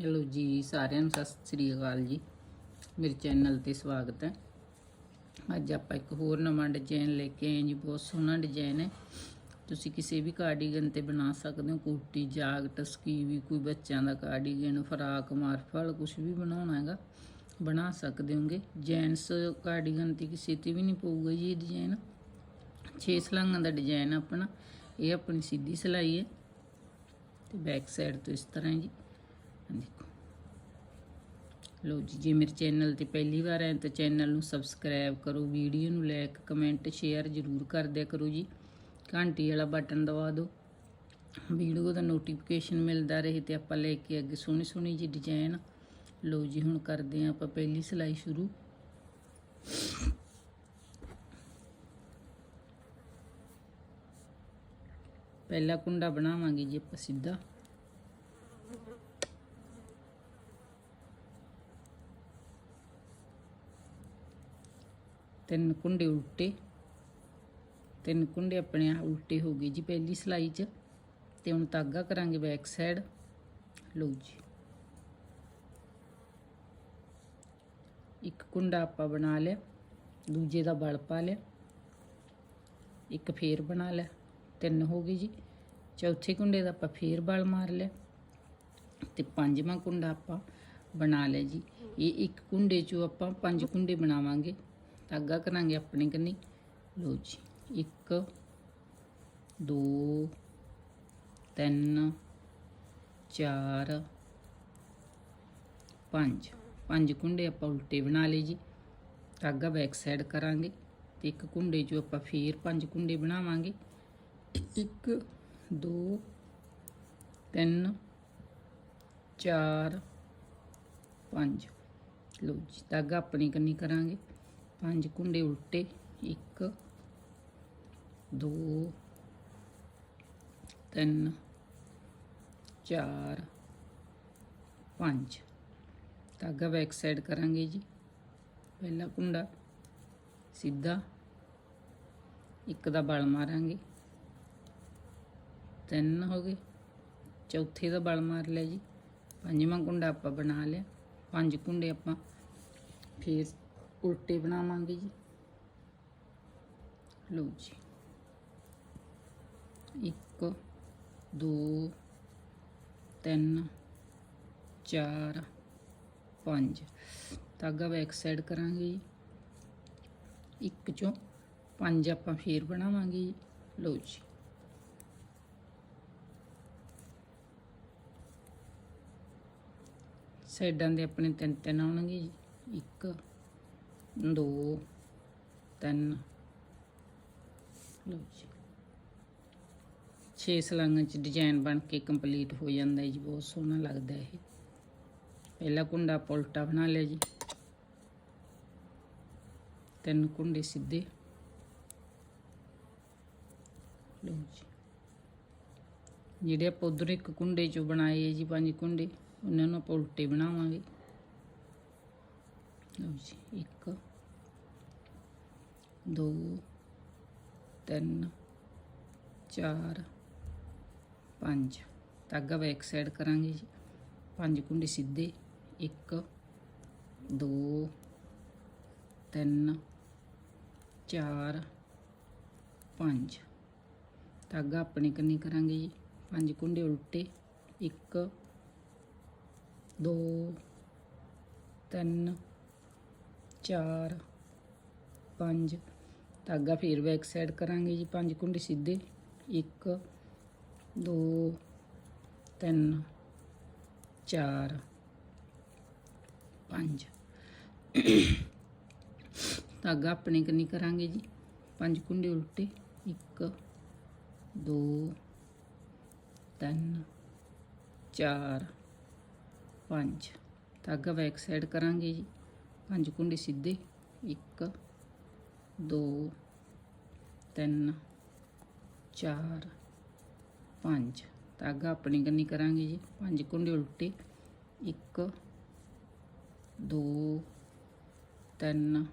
Hello ਜੀ, ਸਾਰਿਆਂ ਨੂੰ ਸਤਿ ਸ੍ਰੀ ਅਕਾਲ ਜੀ। ਮੇਰੇ ਚੈਨਲ ਤੇ ਸਵਾਗਤ ਹੈ। ਅੱਜ ਆਪਾਂ ਇੱਕ ਹੋਰ ਨਵਾਂ ਡਿਜ਼ਾਈਨ ਲੈ ਕੇ ਆਏ ਜੀ, ਬਹੁਤ ਸੋਹਣਾ ਡਿਜ਼ਾਈਨ ਹੈ। ਤੁਸੀਂ ਕਿਸੇ ਵੀ ਕਾਰਡੀਗਨ ਤੇ ਬਣਾ ਸਕਦੇ ਹੋ, ਕੋਟੀ ਜਾਕਟ ਸਕੀਵੀ ਕੋਈ ਬੱਚਿਆਂ ਦਾ ਕਾਰਡੀਗਨ ਫਰਾਕ, ਮਾਰਫਲ ਕੁਝ ਵੀ ਬਣਾਉਣਾ ਹੈਗਾ, ਬਣਾ ਸਕਦੇ ਹੋਗੇ। ਜੈਂਟਸ ਕਾਰਡੀਗਨ ਤੇ ਕਿਸੇ ਤੇ ਵੀ ਨਹੀਂ ਪਊਗਾ ਜੀ ਇਹ ਡਿਜ਼ਾਈਨ 6 ਸਲਾਂਗਾਂ ਦਾ ਡਿਜ਼ਾਈਨ ਆਪਣਾ। ਇਹ ਆਪਣੀ ਸਿੱਧੀ ਸਿਲਾਈ ਹੈ। ਤੇ ਬੈਕ ਸਾਈਡ ਤੋਂ ਇਸ ਤਰ੍ਹਾਂ ਜੀ। ਦੇਖੋ। ਲੋ ਜੀ, ਜੇ ਮੇਰੇ ਚੈਨਲ ਤੇ ਪਹਿਲੀ ਵਾਰ ਆਏ ਤਾਂ ਚੈਨਲ ਨੂੰ ਸਬਸਕ੍ਰਾਈਬ ਕਰੋ ਵੀਡੀਓ ਨੂੰ ਲਾਈਕ ਕਮੈਂਟ ਸ਼ੇਅਰ ਜ਼ਰੂਰ ਕਰ ਦਿਆ ਕਰੋ ਜੀ। ਘੰਟੀ ਵਾਲਾ ਬਟਨ ਦਬਾ ਦਿਓ। ਵੀਡੀਓ ਦਾ ਨੋਟੀਫਿਕੇਸ਼ਨ ਮਿਲਦਾ ਰਹੇ ਤੇ ਆਪਾਂ ਲੈ ਕੇ ਅੱਗੇ ਸੋਹਣੀ ਸੋਹਣੀ ਜੀ ਡਿਜ਼ਾਈਨ ਲੋ ਜੀ, ਹੁਣ ਕਰਦੇ ਹਾਂ ਆਪਾਂ ਪਹਿਲੀ ਸਿਲਾਈ ਸ਼ੁਰੂ। ਪਹਿਲਾ ਕੁੰਡਾ ਬਣਾਵਾਂਗੇ ਜੀ ਆਪਾਂ ਸਿੱਧਾ। ਤਿੰਨ ਕੁੰਡੇ ਉਲਟੇ, ਤਿੰਨ ਕੁੰਡੇ ਆਪਣੇ ਉਲਟੇ ਹੋ ਗਏ ਜੀ ਪਹਿਲੀ ਸਲਾਈ 'ਚ ਤੇ ਹੁਣ ਤਾਗਾ ਕਰਾਂਗੇ ਬੈਕ ਸਾਈਡ ਲਓ ਜੀ। ਇੱਕ ਕੁੰਡਾ ਆਪਾਂ ਬਣਾ ਲਿਆ, ਦੂਜੇ ਦਾ ਬਲ ਪਾ ਲਿਆ, ਇੱਕ ਫੇਰ ਬਣਾ ਲਿਆ, ਤਿੰਨ ਹੋ ਗਏ ਜੀ। ਚੌਥੇ ਕੁੰਡੇ ਦਾ ਆਪਾਂ ਫੇਰ ਬਲ ਮਾਰ ਲਿਆ ਤੇ ਪੰਜਵਾਂ ਕੁੰਡਾ ਆਪਾਂ ਬਣਾ ਲਿਆ ਜੀ। ਇਹ ਇੱਕ ਕੁੰਡੇ ਚੋਂ ਆਪਾਂ ਪੰਜ ਕੁੰਡੇ ਬਣਾਵਾਂਗੇ। ਧਾਗਾ ਕਰਾਂਗੇ ਆਪਣੇ ਕੰਨੀ ਲੋ ਜੀ 1 2 3 4 5 ਪੰਜ ਕੁੰਡੇ ਆਪਾਂ ਉਲਟੇ ਬਣਾ ਲਏ ਜੀ। ਧਾਗਾ ਬੈਕ ਸਾਈਡ ਕਰਾਂਗੇ ਤੇ ਇੱਕ ਕੁੰਡੇ ਚੋਂ ਆਪਾਂ ਫੇਰ ਪੰਜ ਕੁੰਡੇ ਬਣਾਵਾਂਗੇ। 1 2 3 4 5 ਲੋ ਜੀ, ਧਾਗਾ ਆਪਣੀ ਕੰਨੀ ਕਰਾਂਗੇ? ਪੰਜ ਕੁੰਡੇ ਉਲਟੇ 1 2 3 4 5 ਧਾਗਾ ਬੈਕ ਸਾਈਡ ਕਰਾਂਗੇ ਜੀ। ਪਹਿਲਾ ਕੁੰਡਾ ਸਿੱਧਾ, ਇੱਕ ਦਾ ਬਲ ਮਾਰਾਂਗੇ। ਤਿੰਨ ਹੋ ਗਏ। ਚੌਥੇ ਦਾ ਬਲ ਮਾਰ ਲਿਆ ਜੀ। ਪੰਜਵਾਂ ਕੁੰਡਾ ਆਪਾਂ ਬਣਾ ਲਿਆ। ਪੰਜ ਕੁੰਡੇ ਆਪਾਂ ਫੇਰ ਉਲਟੇ ਬਣਾਵਾਂਗੇ ਜੀ। ਲਓ ਜੀ। 1 2 3 4 5 ਧਾਗਾ ਬੈਕ ਸਾਈਡ ਕਰਾਂਗੇ ਜੀ। ਇੱਕ ਚੋਂ ਪੰਜ ਆਪਾਂ ਫੇਰ ਬਣਾਵਾਂਗੇ ਜੀ। ਲਓ ਜੀ। ਸਾਈਡਾਂ ਦੇ ਆਪਣੇ ਤਿੰਨ ਤਿੰਨ ਆਉਣਗੇ ਜੀ। ਇੱਕ ਦੋ, ਤਿੰਨ, ਲਓ ਜੀ। 6 ਸਲਾਂਗਾਂ ਚ ਡਿਜ਼ਾਈਨ ਬਣ ਕੇ ਕੰਪਲੀਟ ਹੋ ਜਾਂਦਾ ਹੈ ਜੀ, ਬਹੁਤ ਸੋਹਣਾ ਲੱਗਦਾ ਇਹ। ਪਹਿਲਾ ਕੁੰਡਾ ਪਲਟਾ ਬਣਾ ਲਿਆ ਜੀ। ਤਿੰਨ ਕੁੰਡੇ ਸਿੱਧੇ। ਲਓ ਜੀ। ਜਿਹੜੇ ਆਪਾਂ ਉਧਰ ਇੱਕ ਕੁੰਡੇ ਚੋਂ ਬਣਾਏ ਹੈ ਜੀ, ਪੰਜ ਕੁੰਡੇ, ਉਹਨਾਂ ਨੂੰ ਆਪਾਂ ਉਲਟੇ ਬਣਾਵਾਂਗੇ। ਲਓ ਜੀ 1 2 3 4 5 ਧਾਗਾ ਬੈਕ ਸਾਈਡ ਕਰਾਂਗੇ ਜੀ। ਪੰਜ ਕੁੰਡੇ ਸਿੱਧੇ। 1 2 3 4 5 ਧਾਗਾ ਆਪਣੇ ਕੰਨੀ ਕਰਾਂਗੇ ਜੀ। ਪੰਜ ਕੁੰਡੇ ਉਲਟੇ। 1 2 3 4 5 ਧਾਗਾ ਫੇਰ ਬੈਕ ਸਾਈਡ ਕਰਾਂਗੇ ਜੀ, ਪੰਜ ਕੁੰਡੇ ਸਿੱਧੇ। 1 2 3 4 5 ਧਾਗਾ ਆਪਣੇ ਕੰਨੀ ਕਰਾਂਗੇ ਜੀ, ਪੰਜ ਕੁੰਡੇ ਉਲਟੇ। 1 2 3 4 5 ਧਾਗਾ ਬੈਕ ਸਾਈਡ ਕਰਾਂਗੇ ਜੀ, ਪੰਜ ਕੁੰਡੇ ਸਿੱਧੇ। 1 2 3 4 5 ਧਾਗਾ ਆਪਣੀ ਕੰਨੀ ਕਰਾਂਗੇ ਜੀ। ਪੰਜ ਕੁੰਡੇ ਉਲਟੇ। 1 2 3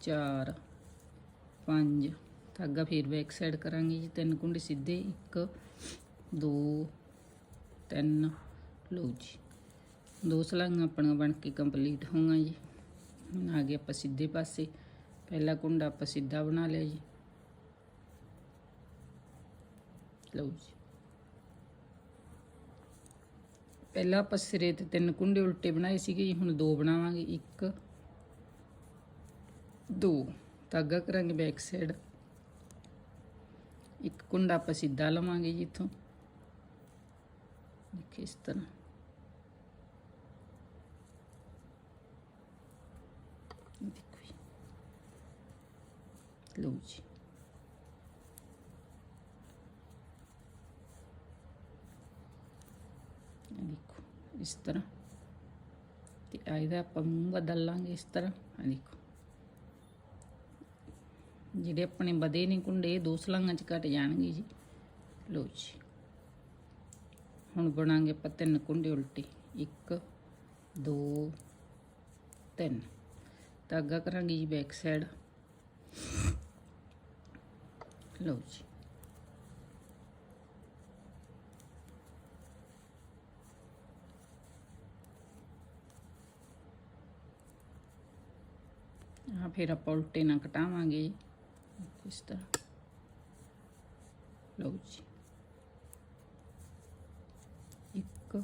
4 5 ਧਾਗਾ ਫੇਰ ਬੈਕ ਸਾਈਡ ਕਰਾਂਗੇ ਜੀ। ਤਿੰਨ ਕੁੰਡੇ ਸਿੱਧੇ। 1 2 3 ਲਓ ਜੀ। ਦੋ ਸਲਾਈਆਂ ਆਪਣੀਆਂ ਬਣ ਕੇ ਕੰਪਲੀਟ ਹੋਈਆਂ ਜੀ। ਹੁਣ ਆ ਗਏ ਆਪਾਂ ਸਿੱਧੇ ਪਾਸੇ। ਪਹਿਲਾ ਕੁੰਡਾ ਆਪਾਂ ਸਿੱਧਾ ਬਣਾ ਲਿਆ ਜੀ। ਲਓ ਜੀ। ਪਹਿਲਾਂ ਆਪਾਂ ਸਿਰੇ ਤੇ ਤਿੰਨ ਕੁੰਡੇ ਉਲਟੇ ਬਣਾਏ ਸੀਗੇ ਜੀ, ਹੁਣ ਦੋ ਬਣਾਵਾਂਗੇ, ਇੱਕ, ਦੋ। ਧਾਗਾ ਕਰਾਂਗੇ ਬੈਕ ਸਾਈਡ ਇੱਕ ਕੁੰਡਾ ਆਪਾਂ ਸਿੱਧਾ ਲਵਾਂਗੇ ਜੀ ਇੱਥੋਂ। ਦੇਖੋ ਇਸ ਤਰ੍ਹਾਂ ਦੇਖੋ ਜੀ ਲਓ ਜੀ ਦੇਖੋ ਇਸ ਤਰ੍ਹਾਂ ਤੇ ਆ ਇਹਦਾ ਆਪਾਂ ਮੂੰਹ ਬਦਲ ਲਾਂਗੇ ਇਸ ਤਰ੍ਹਾਂ ਆ ਦੇਖੋ ਜਿਹੜੇ ਆਪਣੇ ਵਧੇ ਨਹੀਂ ਕੁੰਡੇ ਦੋ ਸਲਾਂਗਾਂ ਚ ਘਟ ਜਾਣਗੇ ਜੀ ਲਓ ਜੀ ਹੁਣ ਬਣਾਂਗੇ ਆਪਾਂ ਤਿੰਨ ਕੁੰਡੇ ਉਲਟੇ ਇੱਕ ਦੋ ਤਿੰਨ ਧਾਗਾ ਕਰਾਂਗੇ ਜੀ ਬੈਕ ਸਾਈਡ ਲਓ ਜੀ ਆ ਫਿਰ ਆਪਾਂ ਉਲਟੇ ਨਾ ਕਟਾਵਾਂਗੇ ਇਸ ਤਰ੍ਹਾਂ ਲਓ ਜੀ ਇੱਕ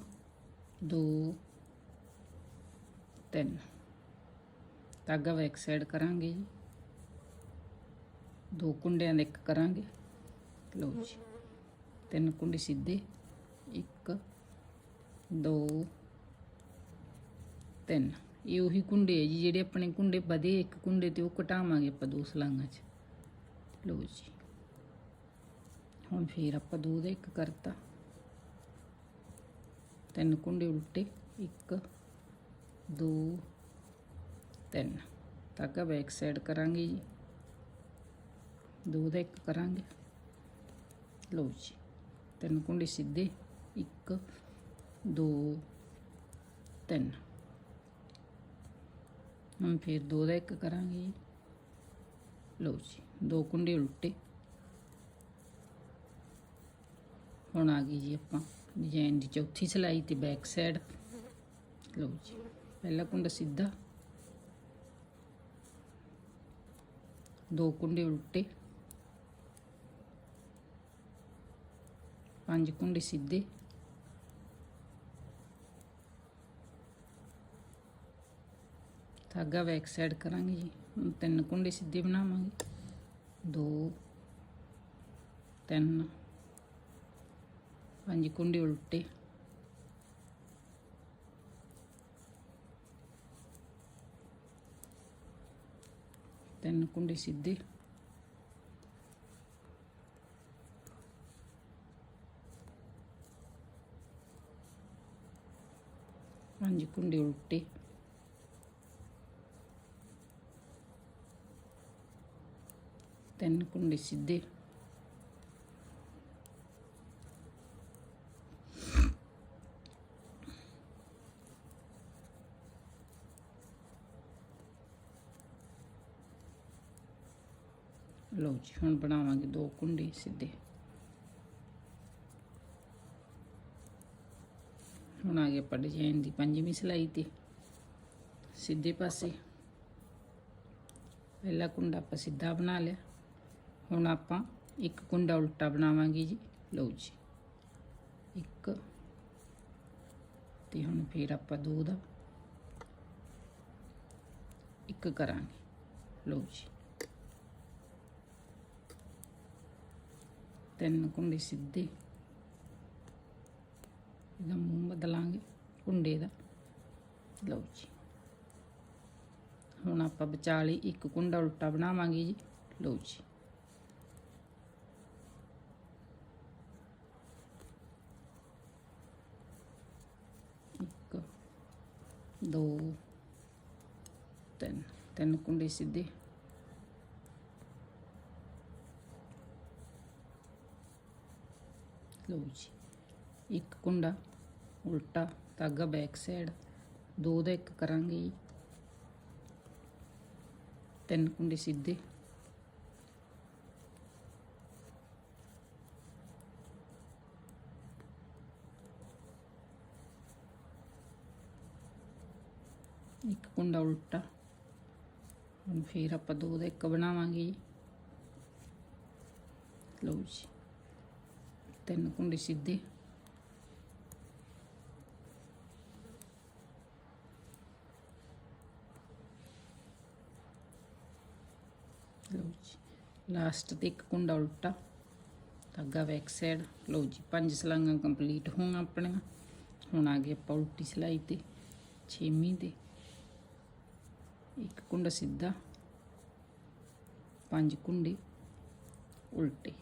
ਦੋ ਤਿੰਨ ਧਾਗਾ ਬੈਕ ਸਾਈਡ ਕਰਾਂਗੇ ਜੀ ਦੋ ਕੁੰਡਿਆਂ ਦਾ ਇੱਕ ਕਰਾਂਗੇ। ਲਓ ਜੀ। ਤਿੰਨ ਕੁੰਡੇ ਸਿੱਧੇ। ਇੱਕ, ਦੋ, ਤਿੰਨ। ਇਹ ਉਹੀ ਕੁੰਡੇ ਹੈ ਜੀ, ਜਿਹੜੇ ਆਪਣੇ ਕੁੰਡੇ ਵਧੇ, ਇੱਕ ਕੁੰਡੇ ਤੇ ਉਹ ਘਟਾਵਾਂਗੇ ਆਪਾਂ ਦੋ ਸਲਾਂਗਾਂ 'ਚ। ਲਓ ਜੀ। ਹੁਣ ਫੇਰ ਆਪਾਂ ਦੋ ਦਾ ਇੱਕ ਕਰਤਾ। ਤਿੰਨ ਕੁੰਡੇ ਉਲਟੇ। ਇੱਕ, ਦੋ, ਤਿੰਨ। ਧਾਗਾ ਬੈਕ ਸਾਈਡ ਕਰਾਂਗੇ ਜੀ। ਦੋ ਦਾ ਇੱਕ ਕਰਾਂਗੇ। ਲਓ ਜੀ, ਤਿੰਨ ਕੁੰਡੇ ਸਿੱਧੇ, ਇੱਕ, ਦੋ, ਤਿੰਨ। ਹੁਣ ਫਿਰ ਦੋ ਦਾ ਇੱਕ ਕਰਾਂਗੇ ਜੀ। ਲਓ ਜੀ, ਦੋ ਕੁੰਡੇ ਉਲਟੇ। ਹੁਣ ਆ ਗਈ ਜੀ ਆਪਾਂ ਡਿਜ਼ਾਈਨ ਦੀ ਚੌਥੀ ਸਲਾਈ ਤੇ ਬੈਕ ਸਾਈਡ ਲਓ ਜੀ, ਪਹਿਲਾ ਕੁੰਡਾ ਸਿੱਧਾ। ਦੋ ਕੁੰਡੇ ਉਲਟੇ। ਪੰਜ ਕੁੰਡੇ ਸਿੱਧੇ। ਧਾਗਾ ਬੈਕ ਸਾਈਡ ਕਰਾਂਗੇ ਜੀ। ਹੁਣ ਤਿੰਨ ਕੁੰਡੇ ਸਿੱਧੇ ਬਣਾਵਾਂਗੇ। ਦੋ, ਤਿੰਨ, ਪੰਜ ਕੁੰਡੇ ਉਲਟੇ। ਤਿੰਨ ਕੁੰਡੇ ਸਿੱਧੇ। ਪੰਜ ਕੁੰਡੇ ਉਲਟੇ। ਤਿੰਨ ਕੁੰਡੇ ਸਿੱਧੇ। ਲਓ ਜੀ ਹੁਣ ਬਣਾਵਾਂਗੇ ਦੋ ਕੁੰਡੇ ਸਿੱਧੇ। ਹੁਣ ਆ ਗਏ ਆਪਾਂ ਡਿਜ਼ਾਈਨ ਦੀ ਪੰਜਵੀਂ ਸਿਲਾਈ ਤੇ। ਸਿੱਧੇ ਪਾਸੇ। ਪਹਿਲਾ ਕੁੰਡਾ ਆਪਾਂ ਸਿੱਧਾ ਬਣਾ ਲਿਆ। ਹੁਣ ਆਪਾਂ ਇੱਕ ਕੁੰਡਾ ਉਲਟਾ ਬਣਾਵਾਂਗੇ ਜੀ। ਲਓ ਜੀ। ਇੱਕ ਤੇ ਹੁਣ ਫਿਰ ਆਪਾਂ ਦੋ ਦਾ। ਇੱਕ ਕਰਾਂਗੇ। ਲਓ ਜੀ। ਤਿੰਨ ਕੁੰਡੇ ਸਿੱਧੇ। ਇਹਦਾ ਮੂੰਹ ਬਦਲਾਂਗੇ, ਕੁੰਡੇ ਦਾ। ਲਓ ਜੀ। ਹੁਣ ਆਪਾਂ ਵਿਚਾਲੇ ਇੱਕ ਕੁੰਡਾ, ਉਲਟਾ ਬਣਾਵਾਂਗੇ ਜੀ। ਲਓ ਜੀ। ਇੱਕ, ਦੋ, ਤਿੰਨ। ਤਿੰਨ ਕੁੰਡੇ ਸਿੱਧੇ। ਲਓ ਜੀ। ਇੱਕ ਕੁੰਡਾ, ਉਲਟਾ, ਧਾਗਾ ਬੈਕ ਸਾਈਡ ਦੋ ਦਾ ਇੱਕ ਕਰਾਂਗੇ ਜੀ। ਤਿੰਨ ਕੁੰਡੇ ਸਿੱਧੇ। ਇੱਕ ਕੁੰਡਾ ਉਲਟਾ। ਹੁਣ ਫਿਰ ਆਪਾਂ ਦੋ ਦਾ ਇੱਕ ਬਣਾਵਾਂਗੇ ਜੀ। ਲਓ ਜੀ। ਤਿੰਨ ਕੁੰਡੇ ਸਿੱਧੇ। ਲਓ ਜੀ। ਲਾਸਟ ਤੇ ਇੱਕ ਕੁੰਡਾ ਉਲਟਾ। ਧਾਗਾ ਬੈਕ ਸਾਈਡ ਲਓ ਜੀ, ਪੰਜ ਸਲਾਈਆਂ ਕੰਪਲੀਟ ਹੋਣ ਆਪਣੀਆਂ। ਹੁਣ ਆ ਗਏ ਆਪਾਂ ਉਲਟੀ ਸਲਾਈ ਤੇ, ਛੇਵੀਂ ਤੇ। ਇੱਕ ਕੁੰਡਾ ਸਿੱਧਾ। ਪੰਜ ਕੁੰਡੇ ਉਲਟੇ।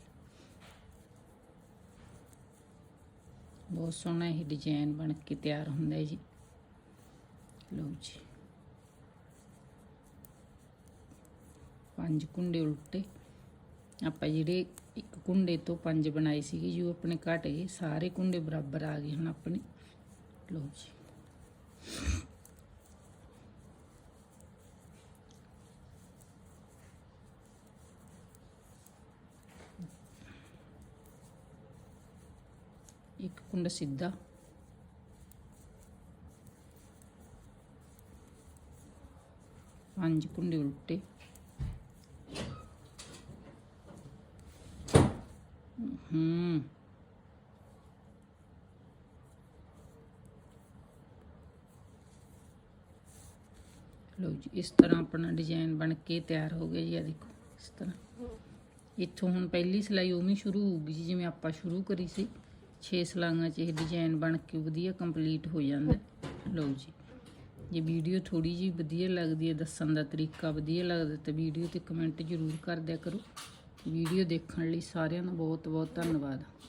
ਬਹੁਤ ਸੋਹਣਾ ਇਹ ਡਿਜ਼ਾਈਨ ਬਣ ਕੇ ਤਿਆਰ ਹੁੰਦਾ ਹੈ ਜੀ। ਲਓ ਜੀ। ਪੰਜ ਕੁੰਡੇ ਉਲਟੇ। ਆਪਾਂ ਜਿਹੜੇ ਇੱਕ ਕੁੰਡੇ ਤੋਂ ਪੰਜ ਬਣਾਏ ਸੀਗੇ, ਜੋ ਆਪਣੇ ਘਟ ਗਏ, ਸਾਰੇ ਕੁੰਡੇ ਬਰਾਬਰ ਆ ਗਏ ਹੁਣ ਆਪਣੇ। ਲਓ ਜੀ। ਇੱਕ ਕੁੰਡਾ ਸਿੱਧਾ। ਪੰਜ ਕੁੰਡੇ ਉਲਟੇ ਹੂੰ ਲਓ ਜੀ ਇਸ ਤਰ੍ਹਾਂ ਆਪਣਾ ਡਿਜ਼ਾਈਨ ਬਣ ਕੇ ਤਿਆਰ ਹੋ ਗਿਆ ਜੀ ਆ ਦੇਖੋ, ਇਸ ਤਰ੍ਹਾਂ। ਇੱਥੋਂ ਹੁਣ ਪਹਿਲੀ ਸਿਲਾਈ ਉਵੇਂ ਸ਼ੁਰੂ ਹੋਊਗੀ ਜੀ, ਜਿਵੇਂ ਆਪਾਂ ਸ਼ੁਰੂ ਕਰੀ ਸੀ। 6 ਸਲਾਈਆਂ 'ਚ ਇਹ ਡਿਜ਼ਾਈਨ ਬਣ ਕੇ ਵਧੀਆ ਕੰਪਲੀਟ ਹੋ ਜਾਂਦਾ। ਲਓ ਜੀ, ਜੇ ਵੀਡੀਓ ਥੋੜੀ ਜੀ ਵਧੀਆ ਲੱਗਦੀ ਹੈ, ਦੱਸਣ ਦਾ ਤਰੀਕਾ ਵਧੀਆ ਲੱਗਦਾ, ਤਾਂ ਵੀਡੀਓ ਤੇ ਕਮੈਂਟ ਜ਼ਰੂਰ ਕਰ ਦਿਆ ਕਰੋ। ਵੀਡੀਓ ਦੇਖਣ ਲਈ ਸਾਰਿਆਂ ਦਾ ਬਹੁਤ ਬਹੁਤ ਧੰਨਵਾਦ।